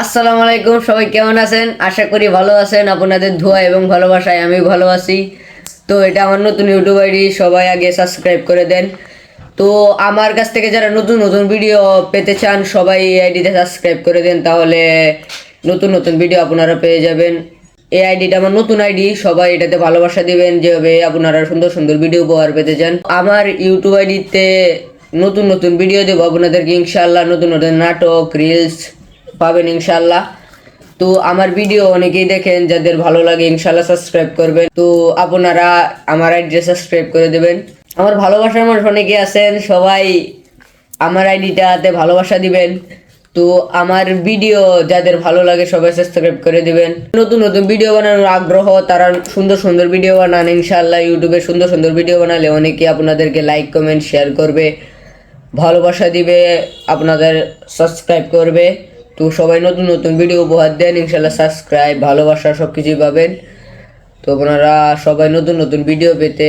আসসালামু আলাইকুম, সবাই কেমন আছেন? আশা করি ভালো আছেন। আপনাদের ধোয়া এবং ভালোবাসায় আমি ভালো আছি। তো এটা আমার নতুন ইউটিউব আইডি, সবাই আগে সাবস্ক্রাইব করে দেন। তো আমার কাছ থেকে যারা নতুন নতুন ভিডিও পেতে চান, সবাই এই আইডিতে সাবস্ক্রাইব করে দেন, তাহলে নতুন নতুন ভিডিও আপনারা পেয়ে যাবেন। এই আইডিটা আমার নতুন আইডি, সবাই এটাতে ভালোবাসা দিবেন, যেভাবে আপনারা সুন্দর সুন্দর ভিডিও উপহার পেতে চান। আমার ইউটিউব আইডিতে নতুন নতুন ভিডিও দেবো আপনাদেরকে ইনশাল্লাহ নতুন নতুন নাটক রিলস পাবেন ইনশাল্লাহ তো আমার ভিডিও অনেকেই দেখেন, যাদের ভালো লাগে ইনশাল্লাহ সাবস্ক্রাইব করবেন। তো আপনারা আমার আইডিটা সাবস্ক্রাইব করে দেবেন। আমার ভালোবাসার মানুষ অনেকে আছেন, সবাই আমার আইডিটাতে ভালোবাসা দিবেন। তো আমার ভিডিও যাদের ভালো লাগে সবাই সাবস্ক্রাইব করে দিবেন। নতুন নতুন ভিডিও বানানোর আগ্রহ, তারা সুন্দর সুন্দর ভিডিও বানান। ইনশাল্লাহ ইউটিউবে সুন্দর সুন্দর ভিডিও বানালে অনেকে আপনাদেরকে লাইক কমেন্ট শেয়ার করবে। ভালোবাসা দিবে, আপনাদের সাবস্ক্রাইব করবে। তো সবাই নতুন নতুন ভিডিও উপহার দেন, ইনশাল্লাহ সাবস্ক্রাইব ভালোবাসা সব কিছুই পাবেন। তো আপনারা সবাই নতুন নতুন ভিডিও পেতে